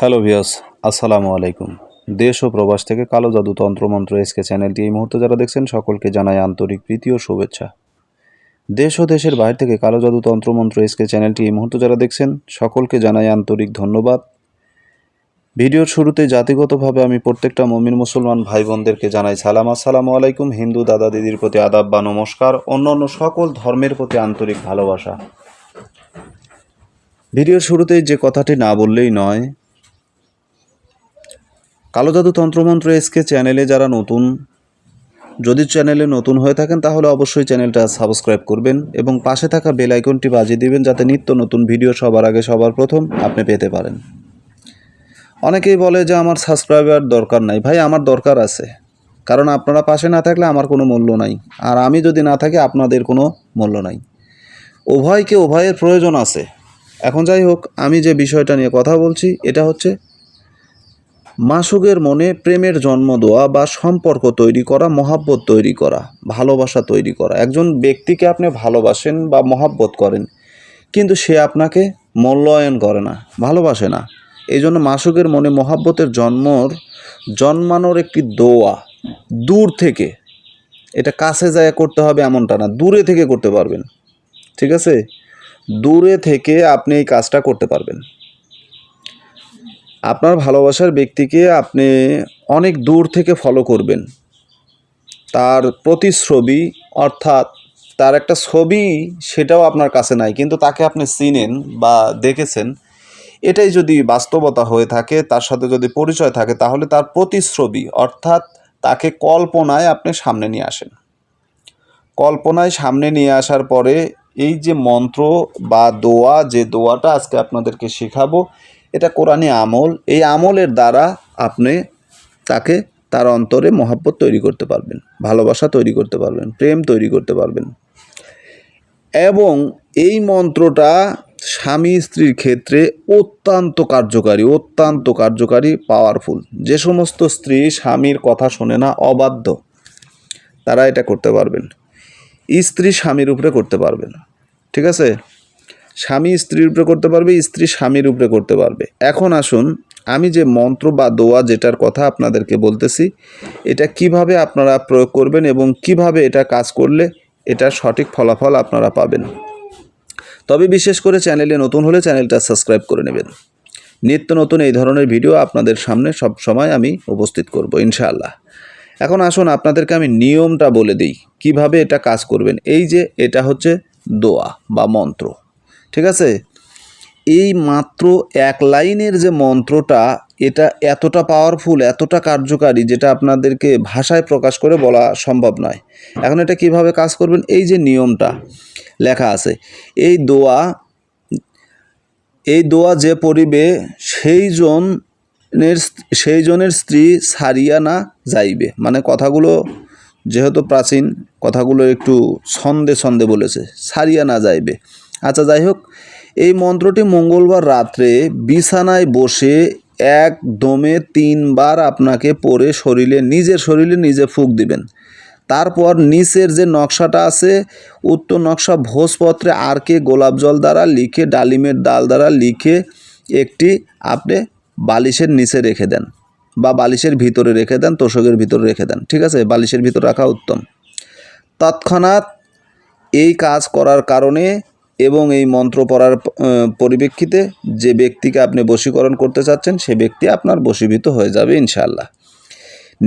Hello ভিয়াস আসসালামু আলাইকুম। দেশ ও প্রবাস থেকে কালো জাদু তন্ত্রমন্ত্র এসকে চ্যানেলটি এই মুহূর্তে যারা দেখছেন, সকলকে জানাই আন্তরিক প্রীতি ও শুভেচ্ছা। দেশ ও দেশের বাইরে থেকে কালো জাদু তন্ত্রমন্ত্র এসকে চ্যানেলটি এই মুহূর্তে যারা দেখছেন, সকলকে জানাই আন্তরিক ধন্যবাদ। ভিডিওর শুরুতে জাতিগতভাবে আমি প্রত্যেকটা মমিন মুসলমান ভাই বোনদেরকে জানাই সালাম। আসসালামু আলাইকুম, হিন্দু দাদা দিদির প্রতি আদাব বা নমস্কার, অন্যান্য সকল ধর্মের প্রতি আন্তরিক ভালোবাসা। ভিডিওর শুরুতেই যে কথাটি না বললেই নয় কালো জাদু তন্ত্রমন্ত্র এসকে চ্যানেলে যারা নতুন, যদি চ্যানেলে নতুন হয়ে থাকেন, তাহলে অবশ্যই চ্যানেলটা সাবস্ক্রাইব করবেন এবং পাশে থাকা বেল আইকনটি বাজিয়ে দিবেন যাতে নিত্য নতুন ভিডিও সবার আগে সবার প্রথম আপনি পেতে পারেন। অনেকেই বলে যে আমার সাবস্ক্রাইবার দরকার নাই। ভাই, আমার দরকার আছে। কারণ আপনারা পাশে না থাকলে আমার কোনো মূল্য নাই। আর আমি যদি না থাকি, আপনাদের কোনো মূল্য নাই। উভয়কে উভয়ের প্রয়োজন আছে। এখন যাই হোক, আমি যে বিষয়টা নিয়ে কথা বলছি, এটা হচ্ছে মাসুকের মনে প্রেমের জন্ম দেওয়া বা সম্পর্ক তৈরি করা, মহাব্বত তৈরি করা, ভালোবাসা তৈরি করা। একজন ব্যক্তিকে আপনি ভালোবাসেন বা মহাব্বত করেন, কিন্তু সে আপনাকে মূল্যায়ন করে না, ভালোবাসে না। এই জন্য মাসুকের মনে মহাব্বতের জন্মর, জন্মানোর একটি দোয়া, দূর থেকে। এটা কাছে যায় করতে হবে এমনটা না, দূরে থেকে করতে পারবেন। ঠিক আছে? দূরে থেকে আপনি এই কাজটা করতে পারবেন। আপনার ভালোবাসার ব্যক্তিকে আপনি অনেক দূর থেকে ফলো করবেন। তার প্রতিচ্ছবি অর্থাৎ তার একটা ছবি সেটাও আপনার কাছে নাই, কিন্তু তাকে আপনি চিনেন বা দেখেছেন। এটাই যদি বাস্তবতা হয়ে থাকে, তার সাথে যদি পরিচয় থাকে, তাহলে তার প্রতিচ্ছবি অর্থাৎ তাকে কল্পনায় আপনি সামনে নিয়ে আসেন। কল্পনায় সামনে নিয়ে আসার পরে এই যে মন্ত্র বা দোয়া, যে দোয়াটা আজকে আপনাদেরকে শেখাবো এটা কোরআনী আমল। এই আমলের দ্বারা আপনি তাকে তার অন্তরে মহাব্বত তৈরি করতে পারবেন, ভালোবাসা তৈরি করতে পারবেন, প্রেম তৈরি করতে পারবেন। এবং এই মন্ত্রটা স্বামী স্ত্রীর ক্ষেত্রে অত্যন্ত কার্যকারী অত্যন্ত কার্যকারী পাওয়ারফুল যে সমস্ত স্ত্রী স্বামীর কথা শোনে না, অবাধ্য। তারা এটা করতে পারবেন। স্ত্রী স্বামীর উপরে করতে পারবেন। ঠিক আছে? স্বামী স্ত্রীর উপরে করতে পারবে, স্ত্রী স্বামীর উপরে করতে পারবে। এখন আসুন, আমি যে মন্ত্র বা দোয়া যেটার কথা আপনাদেরকে বলতেছি, এটা কীভাবে আপনারা প্রয়োগ করবেন এবং কীভাবে এটা কাজ করলে এটা সঠিক ফলাফল আপনারা পাবেন। তবে বিশেষ করে চ্যানেলে নতুন হলে চ্যানেলটা সাবস্ক্রাইব করে নেবেন। নিত্য নতুন এই ধরনের ভিডিও আপনাদের সামনে সব সময় আমি উপস্থিত করব, ইনশাআল্লাহ। এখন আসুন, আপনাদেরকে আমি নিয়মটা বলে দিই, কীভাবে এটা কাজ করবেন। এই যে, এটা হচ্ছে দোয়া বা মন্ত্র। ঠিক আছে? এই মাত্র এক লাইনের যে মন্ত্রটা, এটা এতটা পাওয়ারফুল এতটা কার্যকারী, যেটা আপনাদেরকে ভাষায় প্রকাশ করে বলা সম্ভব নয়। এখন এটা কীভাবে কাজ করবেন? এই যে নিয়মটা লেখা আছে। এই দোয়া এই দোয়া যে পড়িবে, সেই জনের সেই জনের স্ত্রী সারিয়া না যাইবে। মানে কথাগুলো যেহেতু প্রাচীন, কথাগুলো একটু ছন্দে ছন্দে বলেছে সারিয়া না যাইবে। আচ্ছা যাই হোক, এই মন্ত্রটি মঙ্গলবার রাত্রে বিছানায় বসে এক দমে তিনবার আপনাকে পরে শরীরে, নিজের শরীরে নিজে ফুক দিবেন। তারপর নিচের যে নকশাটা আছে উত্তর নকশা ভোজপত্রে আর কে গোলাপ জল দ্বারা লিখে, ডালিমের ডাল দ্বারা লিখে একটি আপনি বালিশের নিচে রেখে দেন বা বালিশের ভিতরে রেখে দেন, তোষকের ভিতরে রেখে দেন, ঠিক আছে? বালিশের ভিতরে রাখা উত্তম। তৎক্ষণাৎ এই কাজ করার কারণে এবং এই মন্ত্র পড়ার পরিপ্রেক্ষিতে যে ব্যক্তিকে আপনি বশীকরণ করতে চাচ্ছেন, সে ব্যক্তি আপনার বশীভূত হয়ে যাবে ইনশাআল্লাহ।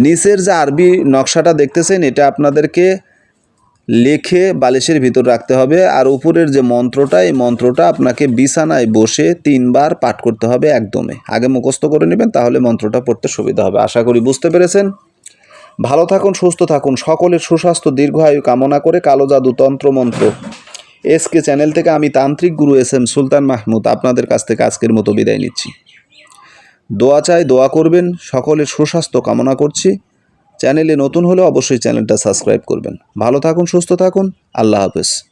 নিচের যে আরবি নকশাটা দেখতেছেন, এটা আপনাদেরকে লেখে বালিশের ভিতর রাখতে হবে, আর উপরের যে মন্ত্রটা, এই মন্ত্রটা আপনাকে বিছানায় বসে তিনবার পাঠ করতে হবে একদমে। আগে মুখস্থ করে নেবেন, তাহলে মন্ত্রটা পড়তে সুবিধা হবে। আশা করি বুঝতে পেরেছেন। ভালো থাকুন, সুস্থ থাকুন। সকলের সুস্বাস্থ্য দীর্ঘায়ু কামনা করে কালো জাদু তন্ত্র মন্ত্র এসকে চ্যানেল থেকে আমি তান্ত্রিক গুরু এস এম সুলতান মাহমুদ আপনাদের কাছ থেকে আজকের মতো বিদায় নিচ্ছি। দোয়া চাই, দোয়া করবেন, সকলের সুস্বাস্থ্য কামনা করছি। চ্যানেলে নতুন হলে অবশ্যই চ্যানেলটা সাবস্ক্রাইব করবেন। ভালো থাকুন, সুস্থ থাকুন, আল্লাহ হাফেজ।